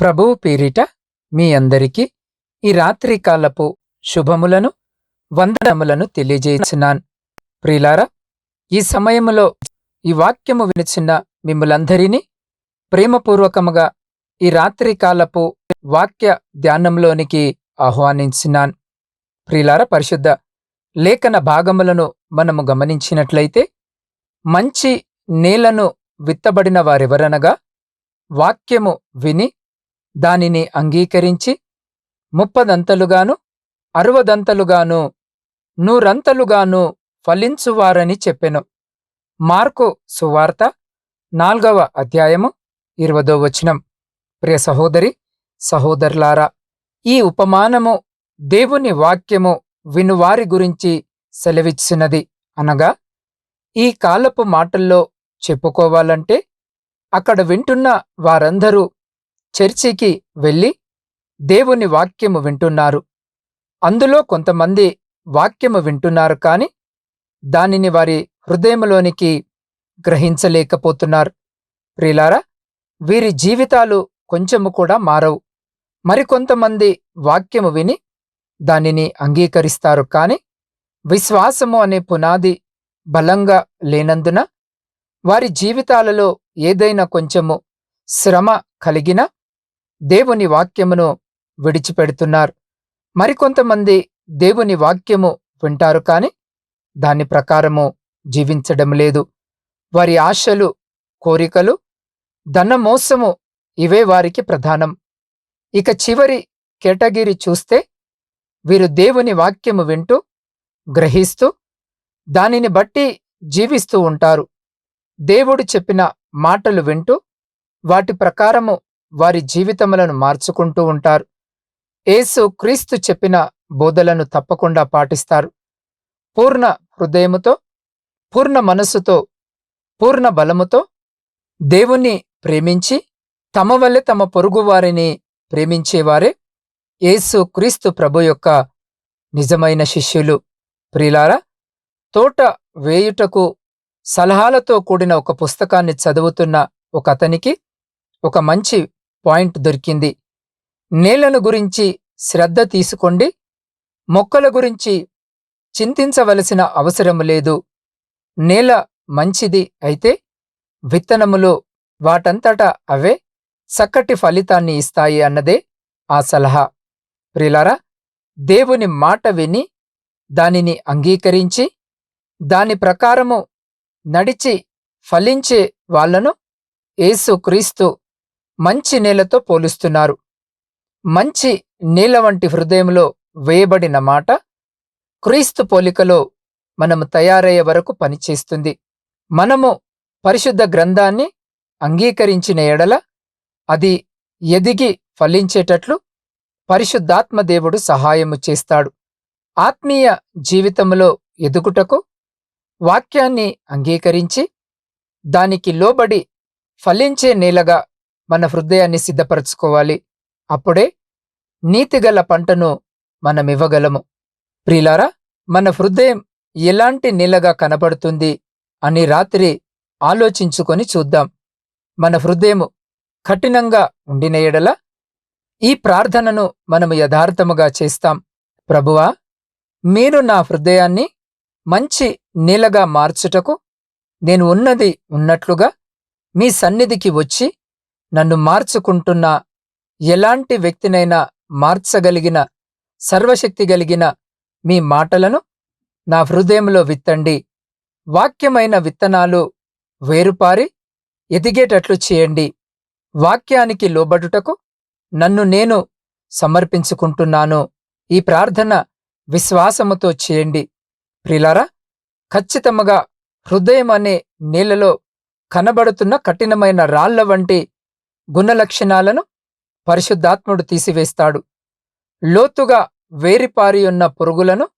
ప్రభువు పేరిట మీ అందరికీ ఈ రాత్రికాలపు శుభములను వందనములను తెలియజేస్తున్నాను ప్రిలారా ఈ సమయములో ఈ వాక్యము వినిచిన మిమ్మలందరినీ ప్రేమపూర్వకముగా ఈ రాత్రికాలపు వాక్య ధ్యానంలోనికి ఆహ్వానించినాను. ప్రిలార పరిశుద్ధ లేఖన భాగములను మనము గమనించినట్లయితే మంచి నేలను విత్తబడిన వారెవరనగా వాక్యము విని దానిని అంగీకరించి ముప్పదంతలుగాను అరవదంతలుగాను నూరంతలుగాను ఫలించువారని చెప్పెను. మార్కు సువార్త నాల్గవ అధ్యాయము ఇరవదో వచనం. ప్రియ సహోదరి సహోదరులారా ఈ ఉపమానము దేవుని వాక్యము వినువారి గురించి సెలవిచ్చినది అనగా ఈ కాలపు మాటల్లో చెప్పుకోవాలంటే అక్కడ వింటున్న వారందరూ చర్చికి వెళ్ళి దేవుని వాక్యము వింటున్నారు. అందులో కొంతమంది వాక్యము వింటున్నారు కాని దానిని వారి హృదయంలోనికి గ్రహించలేకపోతున్నారు. ప్రిలారా వీరి జీవితాలు కొంచెము కూడా మారవు. మరికొంతమంది వాక్యము విని దానిని అంగీకరిస్తారు కాని విశ్వాసము అనే పునాది బలంగా లేనందున వారి జీవితాలలో ఏదైనా కొంచెము శ్రమ కలిగినా దేవుని వాక్యమును విడిచిపెడుతున్నారు. మరికొంతమంది దేవుని వాక్యము వింటారు కాని దాని ప్రకారము జీవించడం లేదు. వారి ఆశలు కోరికలు ధనమోసము ఇవే వారికి ప్రధానం. ఇక చివరి కేటగిరి చూస్తే వీరు దేవుని వాక్యము వింటూ గ్రహిస్తూ దానిని బట్టి జీవిస్తూ ఉంటారు. దేవుడు చెప్పిన మాటలు వింటూ వాటి ప్రకారము వారి జీవితములను మార్చుకుంటూ ఉంటారు. యేసు క్రీస్తు చెప్పిన బోధలను తప్పకుండా పాటిస్తారు. పూర్ణ హృదయముతో పూర్ణ మనస్సుతో పూర్ణ బలముతో దేవుణ్ణి ప్రేమించి తమ వల్లే తమ పొరుగువారిని ప్రేమించేవారే యేసు క్రీస్తు ప్రభు యొక్క నిజమైన శిష్యులు. ప్రిలారా తోట వేయుటకు సలహాలతో కూడిన ఒక పుస్తకాన్ని చదువుతున్న ఒక అతనికి ఒక మంచి పాయింట్ దొరికింది. నేలను గురించి శ్రద్ధ తీసుకోండి. మొక్కల గురించి చింతించవలసిన అవసరం లేదు. నేల మంచిది అయితే విత్తనములు వాటంతటా అవే చక్కటి ఫలితాన్ని ఇస్తాయి అన్నదే ఆ సలహా. ప్రిలారా దేవుని మాట విని దానిని అంగీకరించి దాని ప్రకారము నడిచి ఫలించే వాళ్ళను ఏసుక్రీస్తు మంచి నేలతో పోలుస్తున్నారు. మంచి నేల వంటి హృదయంలో వేయబడిన మాట క్రీస్తు పోలికలో మనము తయారయ్యే వరకు పనిచేస్తుంది. మనము పరిశుద్ధ గ్రంథాన్ని అంగీకరించిన ఎడల అది ఎదిగి ఫలించేటట్లు పరిశుద్ధాత్మ దేవుడు సహాయము చేస్తాడు. ఆత్మీయ జీవితంలో ఎదుగుటకు వాక్యాన్ని అంగీకరించి దానికి లోబడి ఫలించే నేలగా మన హృదయాన్ని సిద్ధపరచుకోవాలి. అప్పుడే నీతిగల పంటను మనమివ్వగలము. ప్రిలారా మన హృదయం ఎలాంటి నీళ్ళగా కనబడుతుంది అని రాత్రి ఆలోచించుకొని చూద్దాం. మన హృదయము కఠినంగా ఉండిన ఎడల ఈ ప్రార్థనను మనము యథార్థముగా చేస్తాం. ప్రభువా మీరు నా హృదయాన్ని మంచి నీలగా మార్చుటకు నేను ఉన్నది ఉన్నట్లుగా మీ సన్నిధికి వచ్చి నన్ను మార్చుకుంటున్న ఎలాంటి వ్యక్తినైనా మార్చగలిగిన సర్వశక్తి కలిగిన మీ మాటలను నా హృదయంలో విత్తండి. వాక్యమైన విత్తనాలు వేరుపారి ఎదిగేటట్లు చేయండి. వాక్యానికి లోబడుటకు నన్ను నేను సమర్పించుకుంటున్నాను. ఈ ప్రార్థన విశ్వాసముతో చేయండి. ప్రిలారా ఖచ్చితముగా హృదయం అనే నీళ్ళలో కనబడుతున్న కఠినమైన రాళ్ళ వంటి గుణలక్షణాలను పరిశుద్ధాత్ముడు తీసివేస్తాడు. లోతుగా వేరిపారియున్న పురుగులను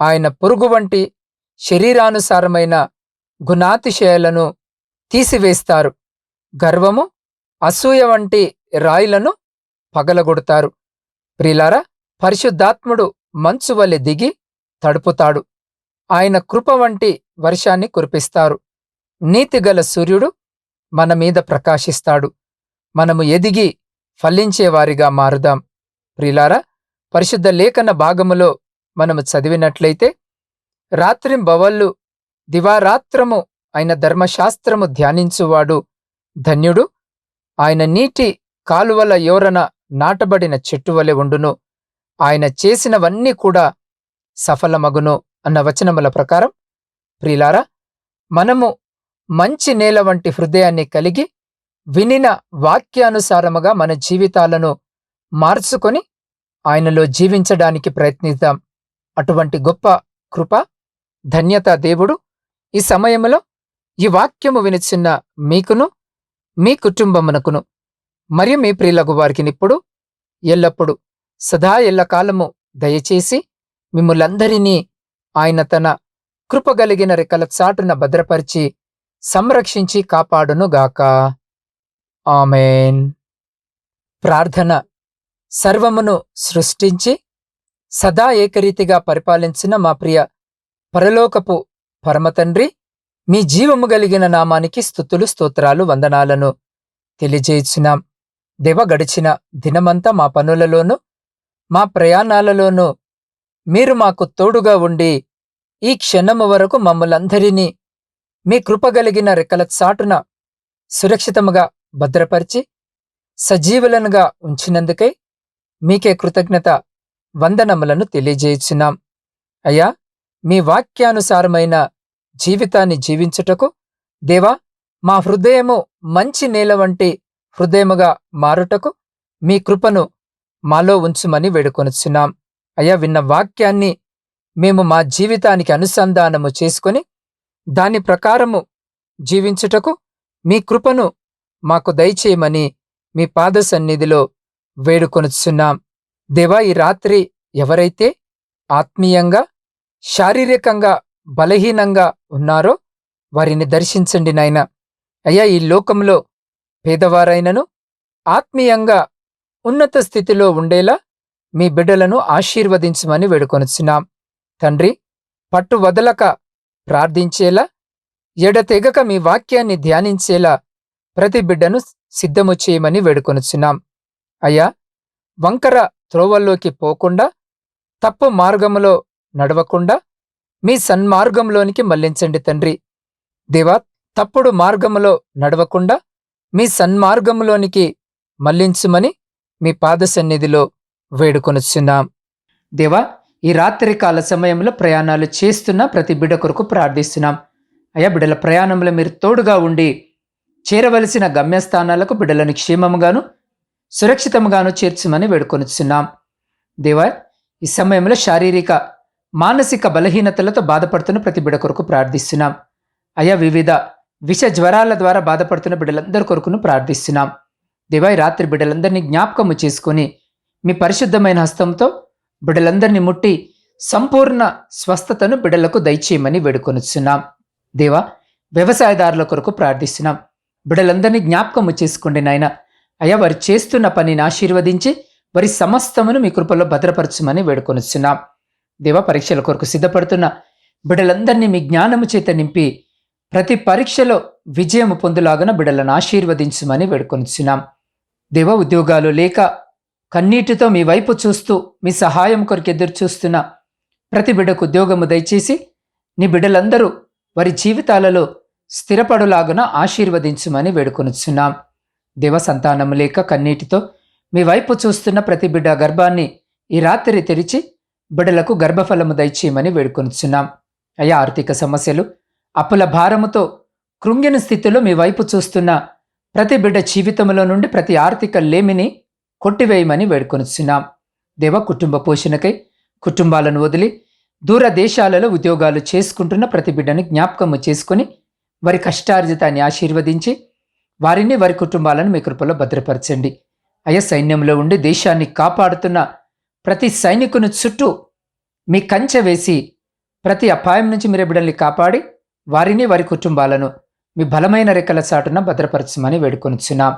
ఆయన పురుగు వంటి శరీరానుసారమైన గుణాతిశయాలను తీసివేస్తారు. గర్వము అసూయ వంటి రాయిలను పగలగొడతారు. ప్రిలారా పరిశుద్ధాత్ముడు మంచు వలె దిగి తడుపుతాడు. ఆయన కృప వంటి వర్షాన్ని కురిపిస్తారు. నీతిగల సూర్యుడు మన మీద ప్రకాశిస్తాడు. మనము ఎదిగి ఫలించేవారిగా మారుదాం. ప్రిలారా పరిశుద్ధ లేఖన భాగములో మనము చదివినట్లయితే రాత్రింబవళ్ళు దివారాత్రము ఆయన ధర్మశాస్త్రము ధ్యానించువాడు ధన్యుడు. ఆయన నీటి కాలువల యోరన నాటబడిన చెట్టువలె ఉండును. ఆయన చేసినవన్నీ కూడా సఫలమగును అన్న వచనముల ప్రకారం. ప్రిలారా మనము మంచి నేల వంటి హృదయాన్ని కలిగి వినిన వాక్యానుసారముగా మన జీవితాలను మార్చుకొని ఆయనలో జీవించడానికి ప్రయత్నిద్దాం. అటువంటి గొప్ప కృప ధన్యత దేవుడు ఈ సమయంలో ఈ వాక్యము వినిచిన్న మీకును మీ కుటుంబమునకును మరియు మీ ప్రియులకు వారికి ఇప్పుడు ఎల్లప్పుడు సదా ఎల్లకాలము దయచేసి మిమ్ములందరినీ ఆయన తన కృపగలిగిన రెక్కల చాటున భద్రపరిచి సంరక్షించి కాపాడునుగాక. ఆమెన్. ప్రార్థన సర్వమును సృష్టించి సదా ఏకరీతిగా పరిపాలించిన మా ప్రియ పరలోకపు పరమతండ్రి మీ జీవము కలిగిన నామానికి స్థుతులు స్తోత్రాలు వందనాలను తెలియజేయించినాం దేవ గడిచిన దినమంతా మా పనులలోనూ మా ప్రయాణాలలోనూ మీరు మాకు తోడుగా ఉండి ఈ క్షణము వరకు మమ్మలందరినీ మీ కృపగలిగిన రెక్కల చాటున సురక్షితముగా భద్రపరిచి సజీవులనుగా ఉంచినందుకై మీకే కృతజ్ఞత వందనములను తెలియజేయుచున్నాం. అయ్యా మీ వాక్యానుసారమైన జీవితాన్ని జీవించుటకు దేవా మా హృదయము మంచి నేల వంటి హృదయముగా మారుటకు మీ కృపను మాలో ఉంచుమని వేడుకొనుచున్నాం. అయ్యా విన్న వాక్యాన్ని మేము మా జీవితానికి అనుసంధానము చేసుకొని దాని ప్రకారము జీవించుటకు మీ కృపను మాకు దయచేయమని మీ పాద సన్నిధిలో వేడుకొనుచున్నాం. దేవా ఈ రాత్రి ఎవరైతే ఆత్మీయంగా శారీరకంగా బలహీనంగా ఉన్నారో వారిని దర్శించండి నాయన. అయ్యా ఈ లోకంలో పేదవారైనను ఆత్మీయంగా ఉన్నత స్థితిలో ఉండేలా మీ బిడ్డలను ఆశీర్వదించమని వేడుకొనుచున్నాం. తండ్రి పట్టు వదలక ప్రార్థించేలా ఎడతెగక మీ వాక్యాన్ని ధ్యానించేలా ప్రతి బిడ్డను సిద్ధము చేయమని వేడుకొనుచున్నాం. అయ్యా వంకర త్రోవల్లోకి పోకుండా తప్పు మార్గములో నడవకుండా మీ సన్మార్గంలోనికి మళ్ళించండి తండ్రి. దేవా తప్పుడు మార్గములో నడవకుండా మీ సన్మార్గములోనికి మళ్ళించుమని మీ పాద సన్నిధిలో వేడుకొనుచున్నాం. దేవా ఈ రాత్రి కాల సమయంలో ప్రయాణాలు చేస్తున్న ప్రతి బిడ్డ కొరకు ప్రార్థిస్తున్నాం. అయ్యా బిడ్డల ప్రయాణంలో మీరు తోడుగా ఉండి చేరవలసిన గమ్యస్థానాలకు బిడ్డలను క్షేమముగాను సురక్షితంగాను చేర్చమని వేడుకొనిచున్నాం. దేవా ఈ సమయంలో శారీరక మానసిక బలహీనతలతో బాధపడుతున్న ప్రతి బిడ కొరకు ప్రార్థిస్తున్నాం. అయా వివిధ విష జ్వరాల ద్వారా బాధపడుతున్న బిడ్డలందరి కొరకును ప్రార్థిస్తున్నాం. దేవా రాత్రి బిడ్డలందరినీ జ్ఞాపకము చేసుకొని మీ పరిశుద్ధమైన హస్తంతో బిడ్డలందరినీ ముట్టి సంపూర్ణ స్వస్థతను బిడ్డలకు దయచేయమని వేడుకొనుచున్నాం. దేవా వ్యవసాయదారుల కొరకు ప్రార్థిస్తున్నాం. బిడలందరినీ జ్ఞాపకము చేసుకోండి నాయన. అయ్యా వారు చేస్తున్న పనిని ఆశీర్వదించి వారి సమస్తమును మీ కృపలో భద్రపరచమని వేడుకొనిస్తున్నాం దేవ పరీక్షల కొరకు సిద్ధపడుతున్న బిడలందరినీ మీ జ్ఞానము చేత నింపి ప్రతి పరీక్షలో విజయము పొందులాగున బిడలను ఆశీర్వదించమని వేడుకొనిచ్చున్నాం దేవ ఉద్యోగాలు లేక కన్నీటితో మీ వైపు చూస్తూ మీ సహాయం కొరకు ఎదురు చూస్తున్న ప్రతి బిడ్డకు ఉద్యోగము దయచేసి నీ బిడ్డలందరూ వారి జీవితాలలో స్థిరపడులాగున ఆశీర్వదించమని వేడుకొనుచున్నాం. దేవ సంతానము లేక కన్నీటితో మీ వైపు చూస్తున్న ప్రతి బిడ్డ గర్భాన్ని ఈ రాత్రి తెరిచి బిడ్డలకు గర్భఫలము దయచేయమని వేడుకొనుచున్నాం. అయ్యా ఆర్థిక సమస్యలు అప్పుల భారముతో కృంగిన స్థితిలో మీ వైపు చూస్తున్న ప్రతి బిడ్డ జీవితంలో నుండి ప్రతి ఆర్థిక లేమిని కొట్టివేయమని వేడుకొనుచున్నాం. దేవ కుటుంబ పోషణకై కుటుంబాలను వదిలి దూర దేశాలలో ఉద్యోగాలు చేసుకుంటున్న ప్రతి బిడ్డని జ్ఞాపకము చేసుకుని వారి కష్టార్జితాన్ని ఆశీర్వదించి వారిని వారి కుటుంబాలను మీ కృపలో భద్రపరచండి. అయ్యా సైన్యంలో ఉండి దేశాన్ని కాపాడుతున్న ప్రతి సైనికుని చుట్టూ మీ కంచె వేసి ప్రతి అపాయం నుంచి మీరు బిడ్డల్ని కాపాడి వారిని వారి కుటుంబాలను మీ బలమైన రెక్కల చాటున భద్రపరచమని వేడుకొనిచున్నాం.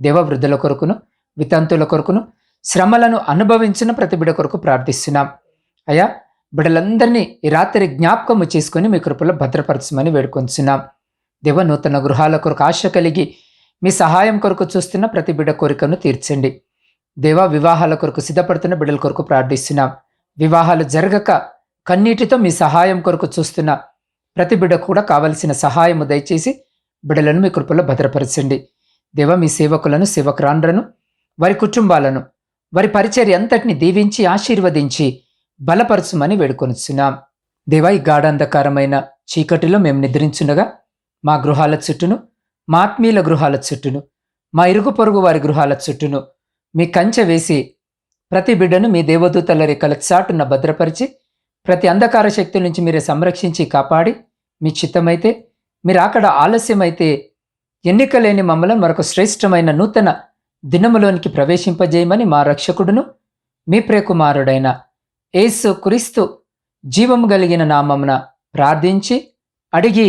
దేవవృద్ధుల కొరకును వితంతుల కొరకును శ్రమలను అనుభవించిన ప్రతి బిడ కొరకు ప్రార్థిస్తున్నాం. అయ్యా బిడ్డలందరినీ ఈ రాత్రి జ్ఞాపకము చేసుకుని మీ కృపలో భద్రపరచమని వేడుకొంచున్నాం దేవ నూతన గృహాల కొరకు ఆశ కలిగి మీ సహాయం కొరకు చూస్తున్న ప్రతి బిడ్డ కోరికను తీర్చండి. దేవా వివాహాల కొరకు సిద్ధపడుతున్న బిడ్డల కొరకు ప్రార్థిస్తున్నాం. వివాహాలు జరగక కన్నీటితో మీ సహాయం కొరకు చూస్తున్న ప్రతి బిడ్డ కూడా కావలసిన సహాయము దయచేసి బిడ్డలను మీ కృపలో భద్రపరచండి. దేవ మీ సేవకులను సేవకురాండ్రను వారి కుటుంబాలను వారి పరిచర్య అంతటిని దీవించి ఆశీర్వదించి బలపరచుమని వేడుకొనిచున్నాం. దేవా ఈ గాఢాంధకారమైన చీకటిలో మేము నిద్రించుండగా మా గృహాల చుట్టూను మా ఆత్మీయుల గృహాల చుట్టూను మా ఇరుగు పొరుగు వారి గృహాల చుట్టూను మీ కంచె వేసి ప్రతి బిడ్డను మీ దేవదూతల రెక్కల చాటున భద్రపరిచి ప్రతి అంధకార శక్తుల నుంచి మీరే సంరక్షించి కాపాడి మీ చిత్తమైతే మీరు అక్కడ ఆలస్యమైతే ఎన్నికలేని మమ్మల్ని మరొక శ్రేష్టమైన నూతన దినములోనికి ప్రవేశింపజేయమని మా రక్షకుడును మీ ప్రేకుమారుడైన యేసు క్రీస్తు జీవము కలిగిన నామమున ప్రార్థించి అడిగి